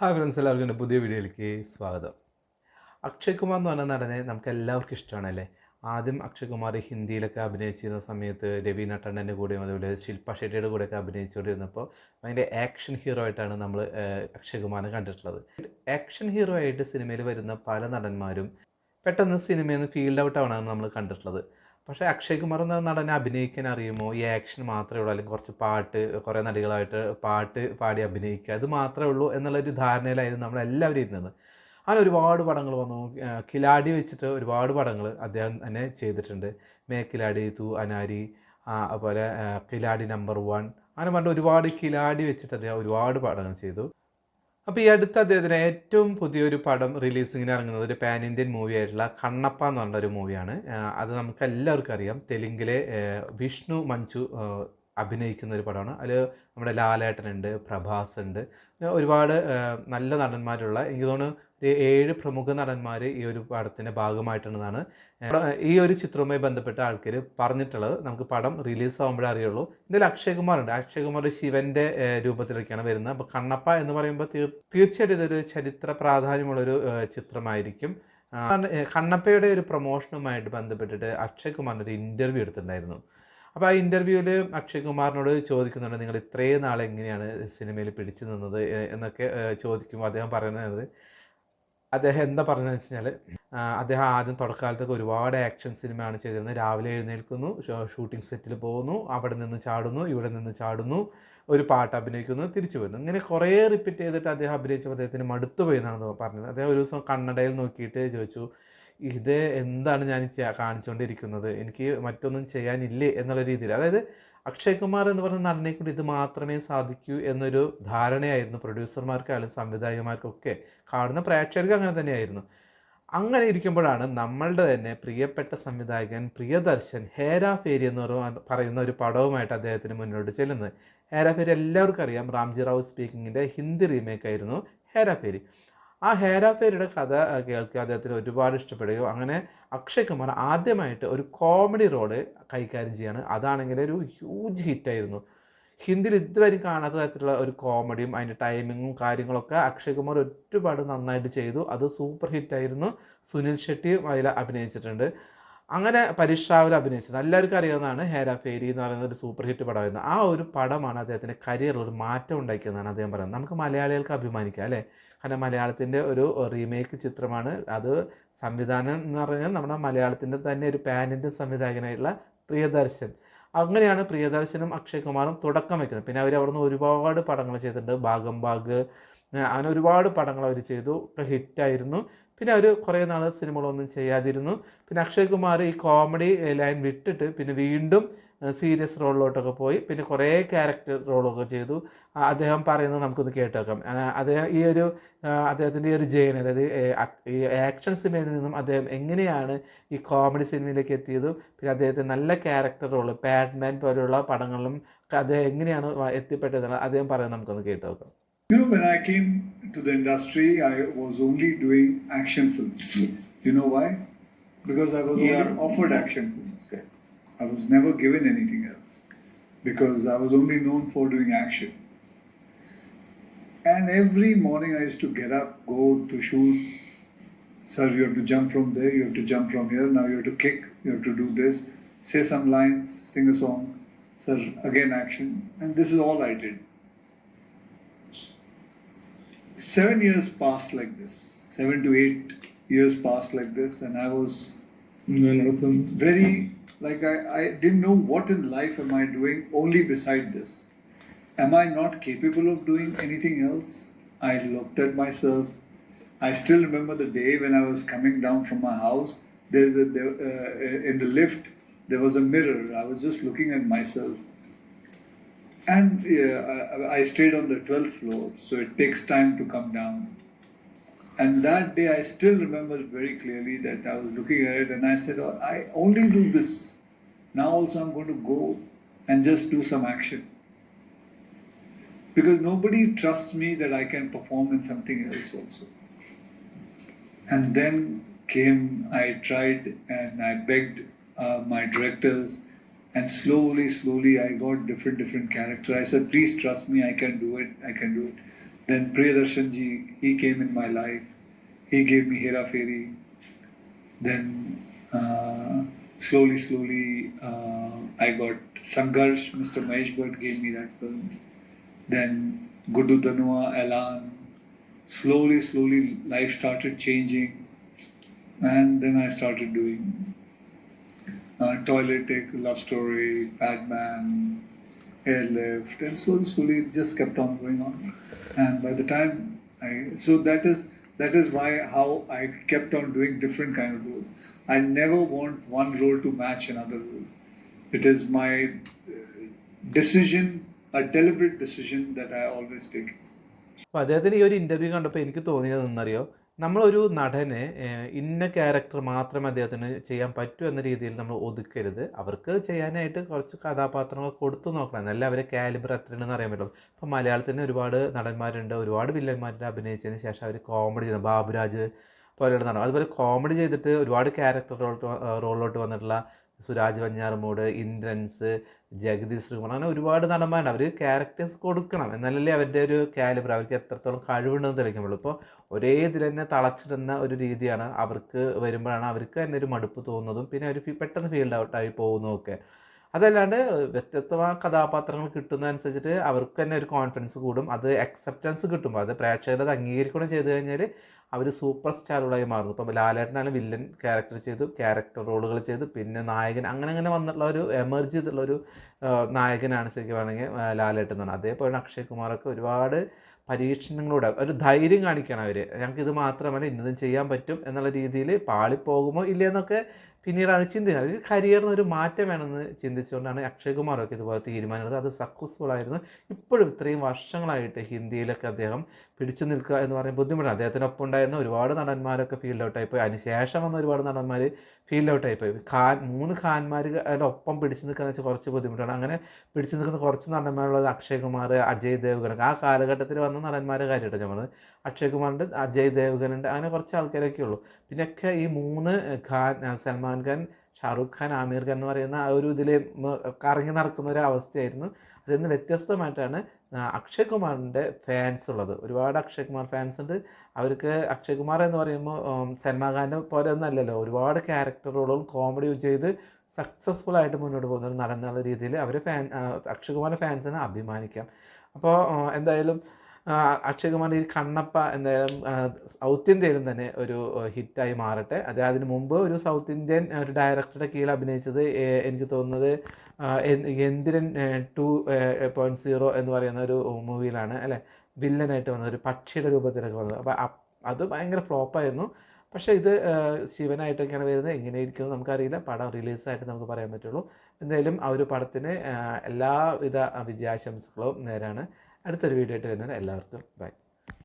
Hi friends എല്ലാവർക്കും എന്റെ പുതിയ വീഡിയോയിലേക്ക് സ്വാഗതം. അക്ഷയ് കുമാർ എന്ന് പറഞ്ഞ നടനെ നമുക്ക് എല്ലാവർക്കും ഇഷ്ടമാണല്ലേ? ആദ്യം അക്ഷയ് കുമാർ ഹിന്ദിയിലൊക്കെ അഭിനയിച്ചിരുന്ന സമയത്ത് രവീന ടണ്ടന്റെ കൂടെയും അതുപോലെ ശില്പ ഷെട്ടിയുടെ കൂടെയൊക്കെ അഭിനയിച്ചുകൊണ്ടിരുന്നപ്പോൾ ഭയങ്കര ആക്ഷൻ ഹീറോ ആയിട്ടാണ് നമ്മൾ അക്ഷയ് കുമാറിനെ കണ്ടിട്ടുള്ളത്. ആക്ഷൻ ഹീറോ ആയിട്ട് സിനിമയിൽ വരുന്ന പല നടന്മാരും പെട്ടെന്ന് സിനിമയിൽ നിന്ന് ഫീൽഡ് ഔട്ട് ആവണമെന്ന് നമ്മൾ കണ്ടിട്ടുള്ളത്. പക്ഷേ അക്ഷയ് കുമാർ എന്ന നടനെ അഭിനയിക്കാൻ അറിയുമോ? ഈ ആക്ഷൻ മാത്രമേ ഉള്ളൂ. അല്ലെങ്കിൽ കുറച്ച് പാട്ട് കുറേ നടികളായിട്ട് പാട്ട് പാടി അഭിനയിക്കുക. അത് മാത്രമേ ഉള്ളൂ എന്നുള്ളൊരു ധാരണയിലായിരുന്നു നമ്മളെല്ലാവരും ഇരുന്നത്. അങ്ങനെ ഒരുപാട് പടങ്ങൾ വന്നു. കിലാടി വെച്ചിട്ട് ഒരുപാട് പടങ്ങൾ അദ്ദേഹം തന്നെ ചെയ്തിട്ടുണ്ട്. മേ കിലാടി തു അനാരി അതുപോലെ കിലാടി നമ്പർ വൺ അങ്ങനെ പറഞ്ഞിട്ട് ഒരുപാട് കിലാടി വെച്ചിട്ട് അദ്ദേഹം ഒരുപാട് പടങ്ങൾ ചെയ്തു. അപ്പോൾ ഈ അടുത്ത അദ്ദേഹത്തിന് ഏറ്റവും പുതിയൊരു പടം റിലീസിങ്ങിന് ഇറങ്ങുന്നത് ഒരു പാൻ ഇന്ത്യൻ മൂവി ആയിട്ടുള്ള കണ്ണപ്പ എന്ന് പറഞ്ഞ ഒരു മൂവിയാണ് അത് നമുക്ക് എല്ലാവർക്കും അറിയാം. തെലുങ്കിലെ വിഷ്ണു മഞ്ജു അഭിനയിക്കുന്ന ഒരു പടമാണ്. അതിൽ നമ്മുടെ ലാലേട്ടനുണ്ട് പ്രഭാസ് ഉണ്ട് ഒരുപാട് നല്ല നടന്മാരുള്ള എനിക്ക് തോന്നുന്നു ഏഴ് പ്രമുഖ നടന്മാർ ഈ ഒരു പടത്തിന്റെ ഭാഗമായിട്ടുണ്ടെന്നാണ് ആ, ഈ ഒരു ചിത്രവുമായി ബന്ധപ്പെട്ട ആൾക്കാർ പറഞ്ഞിട്ടുള്ളത്. നമുക്ക് പടം റിലീസ് ആകുമ്പോഴേ അറിയുള്ളൂ. ഇതിൽ അക്ഷയ് കുമാറുണ്ട് അക്ഷയ് കുമാർ ശിവന്റെ ഏഹ്, രൂപത്തിലൊക്കെയാണ് വരുന്നത്. അപ്പോൾ കണ്ണപ്പ എന്ന് പറയുമ്പോൾ തീർ- തീർച്ചയായിട്ടും ഇതൊരു ചരിത്ര പ്രാധാന്യമുള്ളൊരു ചിത്രമായിരിക്കും. കണ്ണപ്പയുടെ ഒരു പ്രൊമോഷനുമായിട്ട് ബന്ധപ്പെട്ടിട്ട് അക്ഷയ് കുമാറിന്റെ ഒരു ഇന്റർവ്യൂ എടുത്തിട്ടുണ്ടായിരുന്നു. അപ്പോൾ ആ ഇന്റർവ്യൂവിൽ അക്ഷയ് കുമാറിനോട് ചോദിക്കുന്നുണ്ട് നിങ്ങൾ ഇത്രയും നാൾ എങ്ങനെയാണ് സിനിമയിൽ പിടിച്ചു നിന്നത്? എന്നൊക്കെ ചോദിക്കുമ്പോൾ അദ്ദേഹം പറയുന്നത് അദ്ദേഹം എന്താ പറഞ്ഞതെന്ന് വെച്ച് കഴിഞ്ഞാൽ അദ്ദേഹം ആദ്യം തുടക്കകാലത്തൊക്കെ ഒരുപാട് ആക്ഷൻ സിനിമയാണ് ചെയ്തിരുന്നത്. രാവിലെ എഴുന്നേൽക്കുന്നു ഷൂട്ടിംഗ് സെറ്റിൽ പോകുന്നു അവിടെ നിന്ന് ചാടുന്നു ഇവിടെ നിന്ന് ചാടുന്നു ഒരു പാട്ട് അഭിനയിക്കുന്നു തിരിച്ചു വരുന്നു. ഇങ്ങനെ കുറേ റിപ്പീറ്റ് ചെയ്തിട്ട് അദ്ദേഹം അഭിനയിച്ചപ്പോൾ അദ്ദേഹത്തിന് മടുത്തു പോയി എന്നാണ് പറഞ്ഞത്. അദ്ദേഹം ഒരു ദിവസം കണ്ണടയിൽ നോക്കിയിട്ട് ചോദിച്ചു ഇത് എന്താണ് ഞാൻ കാണിച്ചുകൊണ്ടിരിക്കുന്നത് എനിക്ക് മറ്റൊന്നും ചെയ്യാനില്ലേ എന്നുള്ള രീതിയിൽ. അതായത് അക്ഷയ് കുമാർ എന്ന് പറഞ്ഞ നടനെ കൊണ്ട് ഇത് മാത്രമേ സാധിക്കൂ എന്നൊരു ധാരണയായിരുന്നു പ്രൊഡ്യൂസർമാർക്കായാലും സംവിധായകന്മാർക്കൊക്കെ. കാണുന്ന പ്രേക്ഷകർക്ക് അങ്ങനെ തന്നെയായിരുന്നു. അങ്ങനെ ഇരിക്കുമ്പോഴാണ് നമ്മളുടെ തന്നെ പ്രിയപ്പെട്ട സംവിധായകൻ പ്രിയദർശൻ ഹേരാ ഫേരി എന്ന് പറയുന്ന ഒരു പടവുമായിട്ട് അദ്ദേഹത്തിന് മുന്നോട്ട് ചെല്ലുന്നത്. ഹേരാ ഫേരി എല്ലാവർക്കും അറിയാം. റാംജി റാവു സ്പീക്കിങ്ങിന്റെ ഹിന്ദി റീമേക്ക് ആയിരുന്നു ഹേരാ ഫേരി. ആ ഹേരാ ഫേരിയുടെ കഥ കേൾക്കുക അദ്ദേഹത്തിന് ഒരുപാട് ഇഷ്ടപ്പെടുകയും അങ്ങനെ അക്ഷയ് കുമാർ ആദ്യമായിട്ട് ഒരു കോമഡി റോൾ കൈകാര്യം ചെയ്യാണ്. അതാണെങ്കിൽ ഒരു ഹ്യൂജ് ഹിറ്റായിരുന്നു ഹിന്ദിയിൽ ഇതുവരെ കാണാത്ത തരത്തിലുള്ള ഒരു കോമഡിയും അതിന്റെ ടൈമിങ്ങും കാര്യങ്ങളൊക്കെ അക്ഷയ് കുമാർ ഒരുപാട് നന്നായിട്ട് ചെയ്തു. അത് സൂപ്പർ ഹിറ്റായിരുന്നു സുനിൽ ഷെട്ടിയും അതിൽ അഭിനയിച്ചിട്ടുണ്ട്. അങ്ങനെ പരിശ്രാവിൽ അഭിനയിച്ചത്. എല്ലാവർക്കും അറിയാവുന്നതാണ് ഹേര ഫേരി എന്ന് പറയുന്ന ഒരു സൂപ്പർ ഹിറ്റ് പടമായിരുന്നു ആ ഒരു പടമാണ് അദ്ദേഹത്തിന്റെ കരിയറിൽ ഒരു മാറ്റം ഉണ്ടാക്കിയതെന്നാണ് അദ്ദേഹം പറയുന്നത്. നമുക്ക് മലയാളികൾക്ക് അഭിമാനിക്കാം അല്ലേ? കാരണം മലയാളത്തിന്റെ ഒരു റീമേക്ക് ചിത്രമാണ്. അത് സംവിധാനം എന്ന് പറഞ്ഞാൽ നമ്മുടെ മലയാളത്തിന്റെ തന്നെ ഒരു പാൻ ഇന്ത്യൻ സംവിധായകനായിട്ടുള്ള പ്രിയദർശൻ. അങ്ങനെയാണ് പ്രിയദർശനും അക്ഷയ് കുമാറും തുടക്കം വയ്ക്കുന്നത് പിന്നെ അവർ അവിടുന്ന് ഒരുപാട് പടങ്ങൾ ചെയ്തിട്ടുണ്ട്. ഭാഗം ഭാഗ് അങ്ങനെ ഒരുപാട് പടങ്ങൾ അവർ ചെയ്തു. ഹിറ്റായിരുന്നു പിന്നെ അവർ കുറേ നാൾ സിനിമകളൊന്നും ചെയ്യാതിരുന്നു. പിന്നെ അക്ഷയ് കുമാർ ഈ കോമഡി ലൈൻ വിട്ടിട്ട് പിന്നെ വീണ്ടും സീരിയസ് റോളിലോട്ടൊക്കെ പോയി. പിന്നെ കുറേ ക്യാരക്ടർ റോളൊക്കെ ചെയ്തു. അദ്ദേഹം പറയുന്നത് നമുക്കൊന്ന് കേട്ടേക്കാം. അദ്ദേഹം ഈ ഒരു അദ്ദേഹത്തിന്റെ ഈ ഒരു ജേണി അതായത് ഈ ആക്ഷൻ സിനിമയിൽ നിന്നും അദ്ദേഹം എങ്ങനെയാണ് ഈ കോമഡി സിനിമയിലേക്ക് എത്തിയതും? പിന്നെ അദ്ദേഹത്തെ നല്ല ക്യാരക്ടർ റോൾ പാഡ്മാൻ പോലുള്ള പടങ്ങളിലും അദ്ദേഹം എങ്ങനെയാണ് എത്തിപ്പെട്ടതെന്ന് എത്തിപ്പെട്ടത്? അദ്ദേഹം പറയുന്നത് നമുക്കൊന്ന് കേട്ട് to the industry, I was only doing action films. Yes. You know why? Because I was yeah. only offered action films. Okay. I was never given anything else because I was only known for doing action. And every morning I used to get up, go to shoot. Sir, you have to jump from there, you have to jump from here, now you have to kick, you have to do this, say some lines, sing a song. Sir, again action. And this is all I did seven years passed like this, seven to eight years passed like this, and I was very like I, I didn't know what in life am I doing only beside this. Am I not capable of doing anything else? I looked at myself. I still remember the day when I was coming down from my house. There's a there, uh, in the lift. There was a mirror. I was just looking at myself. And I, I stayed on the 12th floor, so it takes time to come down. And that day, I still remember very clearly that I was looking at it and I said, oh, I only do this. Now, also, I'm going to go and just do some action. Because nobody trusts me that I can perform in something else also. And then came, I tried and I begged uh, my directors and slowly slowly i got different different character i said please trust me i can do it i can do it Then Priyadarshanji, he came in my life. He gave me Hera Fairy. Then uh, slowly, slowly, uh, I got Sangarsh. Mr. Mahesh Bhatt gave me that film. Then Gudu Danua, Elan. Slowly, slowly, life started changing. And then I started doing uh, Take, Love Story, Batman, Airlift, and slowly, slowly it just kept on going on. And by the time I, so that is that is why how I kept on doing different kind of roles. I never want one role to match another role. It is my uh, decision, a deliberate decision that I always take. അപ്പോൾ അദ്ദേഹത്തിന് ഈ ഒരു interview കണ്ടപ്പോൾ എനിക്ക് തോന്നിയത് എന്നറിയോ നമ്മളൊരു നടനെ ഇന്ന ക്യാരക്ടർ മാത്രമേ അദ്ദേഹത്തിന് ചെയ്യാൻ പറ്റൂ എന്ന രീതിയിൽ നമ്മൾ ഒതുക്കരുത്. അവർക്ക് ചെയ്യാനായിട്ട് കുറച്ച് കഥാപാത്രങ്ങൾ കൊടുത്തു നോക്കണം. എന്നല്ല അവരെ കാലിബർ എത്രയുണ്ടെന്ന് അറിയാൻ പറ്റുള്ളൂ. ഇപ്പം മലയാളത്തിന് ഒരുപാട് നടന്മാരുണ്ട് ഒരുപാട് വില്ലന്മാരുടെ അഭിനയിച്ചതിന് ശേഷം അവർ കോമഡി ചെയ്യുന്നത് ബാബുരാജ് പോലെയുള്ള നടൻ അതുപോലെ കോമഡി ചെയ്തിട്ട് ഒരുപാട് ക്യാരക്ടർ റോളിലോട്ട് വന്നിട്ടുള്ള സുരാജ് വഞ്ഞാറമൂട് ഇന്ദ്രൻസ് ജഗതി ശ്രീകുമാർ അങ്ങനെ ഒരുപാട് നടന്മാരുണ്ട്. അവർ ക്യാരക്ടേഴ്സ് കൊടുക്കണം. എന്നാലല്ലേ അവരുടെ ഒരു കാലിബർ അവർക്ക് എത്രത്തോളം കഴിവുണ്ടെന്ന് തെളിയിക്കാൻ പറ്റുള്ളൂ ഇപ്പോൾ ഒരേ ഇതിൽ തന്നെ തളച്ചിടുന്ന ഒരു രീതിയാണ് അവർക്ക് വരുമ്പോഴാണ് അവർക്ക് തന്നെ ഒരു മടുപ്പ് തോന്നുന്നതും പിന്നെ അവർ പെട്ടെന്ന് ഫീൽഡ് ഔട്ടായി പോകുന്നതൊക്കെ അതല്ലാണ്ട് വ്യത്യസ്തമായ കഥാപാത്രങ്ങൾ കിട്ടുന്നതനുസരിച്ചിട്ട് അവർക്ക് തന്നെ ഒരു കോൺഫിഡൻസ് കൂടും. അത് അക്സെപ്റ്റൻസ് കിട്ടുമ്പോൾ അത് പ്രേക്ഷകരത് അംഗീകരിക്കണം ചെയ്ത് കഴിഞ്ഞാൽ അവർ സൂപ്പർ സ്റ്റാറുകളായി മാറുന്നു. ഇപ്പം ലാലേട്ടനാണ് വില്ലൻ ക്യാരക്ടർ ചെയ്തു ക്യാരക്ടർ റോളുകൾ ചെയ്തു പിന്നെ നായകൻ അങ്ങനെ അങ്ങനെ വന്നിട്ടുള്ള ഒരു എമർജ് ചെയ്തിട്ടുള്ള ഒരു നായകനാണ് ശരിക്കും വേണമെങ്കിൽ ലാലേട്ടൻ എന്ന് പറഞ്ഞാൽ. അതേപോലെ അക്ഷയ് കുമാറൊക്കെ ഒരുപാട് പരീക്ഷണങ്ങളോടെ ഒരു ധൈര്യം കാണിക്കണം അവർ ഞങ്ങൾക്ക് ഇത് മാത്രമല്ല ഇന്നതും ചെയ്യാൻ പറ്റും എന്നുള്ള രീതിയിൽ പാളിപ്പോകുമോ ഇല്ലയെന്നൊക്കെ പിന്നീടാണ് ചിന്തിക്കുന്നത് ഒരു കരിയറിന് ഒരു മാറ്റം വേണമെന്ന് ചിന്തിച്ചുകൊണ്ടാണ് അക്ഷയ് കുമാറൊക്കെ ഇതുപോലെ തീരുമാനമെടുത്തത് അത് സക്സസ്ഫുൾ ആയിരുന്നു. ഇപ്പോഴും ഇത്രയും വർഷങ്ങളായിട്ട് ഹിന്ദിയിലൊക്കെ അദ്ദേഹം പിടിച്ചു നിൽക്കുക എന്ന് പറയുന്നത് ബുദ്ധിമുട്ടാണ്. അദ്ദേഹത്തിനൊപ്പം ഉണ്ടായിരുന്ന ഒരുപാട് നടന്മാരൊക്കെ ഫീൽഡ് ഔട്ടായി പോയി. അതിനുശേഷം വന്ന ഒരുപാട് നടന്മാർ ഫീൽഡ് ഔട്ടായി പോയി. ഖാൻ മൂന്ന് ഖാൻമാരുടെ ഒപ്പം പിടിച്ചു നിൽക്കുക എന്ന് വെച്ചാൽ കുറച്ച് ബുദ്ധിമുട്ടാണ്. അങ്ങനെ പിടിച്ചു നിൽക്കുന്ന കുറച്ച് നടന്മാരുള്ളത് അക്ഷയ് കുമാർ അജയ് ദേവ്ഗൻ ആ കാലഘട്ടത്തിൽ വന്ന നടന്മാരെ കാര്യമായിട്ട് ഞാൻ പറഞ്ഞത്? അക്ഷയ് കുമാറുണ്ട് അജയ് ദേവ്ഗൺ ഉണ്ട് അങ്ങനെ കുറച്ച് ആൾക്കാരൊക്കെ ഉള്ളൂ പിന്നെയൊക്കെ ഈ മൂന്ന് ഖാൻ ആ, സൽമാൻ ഖാൻ ഷാറുഖ് ഖാൻ ആമീർ ഖാൻ എന്ന് പറയുന്ന ആ ഒരു ഇതിൽ കറങ്ങി നടക്കുന്ന ഒരു അവസ്ഥയായിരുന്നു. അതിൽ നിന്ന് വ്യത്യസ്തമായിട്ടാണ് അക്ഷയ് കുമാറിന്റെ ഫാൻസ് ഉള്ളത്. ഒരുപാട് അക്ഷയ് കുമാർ ഫാൻസ് ഉണ്ട്. അവർക്ക് അക്ഷയ് കുമാർ എന്ന് പറയുമ്പോൾ സൽമാൻ ഖാന്റെ പോലെ ഒന്നല്ലല്ലോ ഒരുപാട് ക്യാരക്ടർ കോമഡി ചെയ്ത് സക്സസ്ഫുൾ ആയിട്ട് മുന്നോട്ട് പോകുന്ന ഒരു നടന്നുള്ള രീതിയിൽ അവർ ഫാൻ അക്ഷയ് കുമാറിന്റെ ഫാൻസിനെ അഭിമാനിക്കാം. അപ്പോൾ എന്തായാലും അക്ഷയ് കുമാറിന്റെ ഈ കണ്ണപ്പ എന്തായാലും സൗത്ത് ഇന്ത്യയിലും തന്നെ ഒരു ഹിറ്റായി മാറട്ടെ. അത് അതിന് മുമ്പ് ഒരു സൗത്ത് ഇന്ത്യൻ ഒരു ഡയറക്ടറുടെ കീഴിൽ അഭിനയിച്ചത് എനിക്ക് തോന്നുന്നത് എന്തിരൻ ടു പോയിന്റ് സീറോ എന്ന് പറയുന്ന ഒരു മൂവിയിലാണ് അല്ലേ? വില്ലനായിട്ട് വന്നത് ഒരു പക്ഷിയുടെ രൂപത്തിലൊക്കെ വന്നത്. അപ്പോൾ അത് ഭയങ്കര ഫ്ലോപ്പായിരുന്നു പക്ഷേ ഇത് ശിവനായിട്ടൊക്കെയാണ് വരുന്നത്. എങ്ങനെയിരിക്കുന്നത് നമുക്കറിയില്ല. പടം റിലീസായിട്ട് നമുക്ക് പറയാൻ പറ്റുള്ളൂ. എന്തായാലും ആ ഒരു പടത്തിന് എല്ലാവിധ വിജയാശംസകളും നേരാണ്. അടുത്തൊരു വീഡിയോ ആയിട്ട് വരുന്നത് എല്ലാവർക്കും ബൈ.